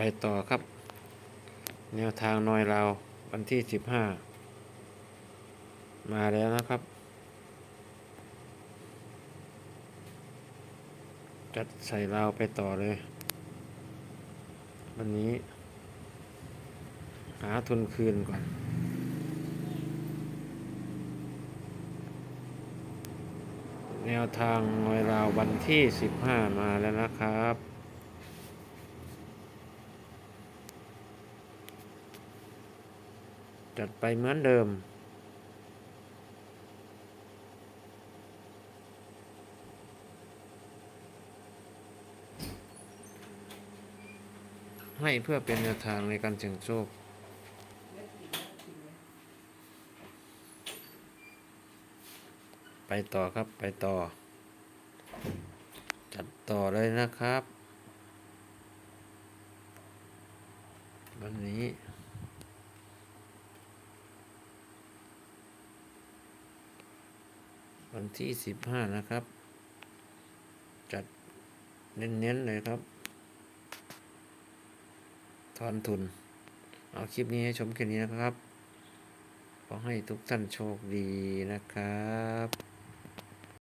ไปต่อครับ แนวทางนอยเราววันที่สิบห้ามาแล้วนะครับ จัดใส่เราวไปต่อเลย วันนี้ หาทุนคืนก่อนแนวทางนอยราววันที่สิบห้ามาแล้วนะครับ จัดไปเหมือนเดิม ให้เพื่อเป็นแนวทางในการเสี่ยงโชคไปต่อครับไปต่อ จัดต่อเลยนะครับ วันนี้ วันที่สิบห้านะครับ จัดเน้นๆเลยครับทอนทุน เอาคลิปนี้ให้ชมแค่นี้นะครับ ขอให้ทุกท่านโชคดีนะครับ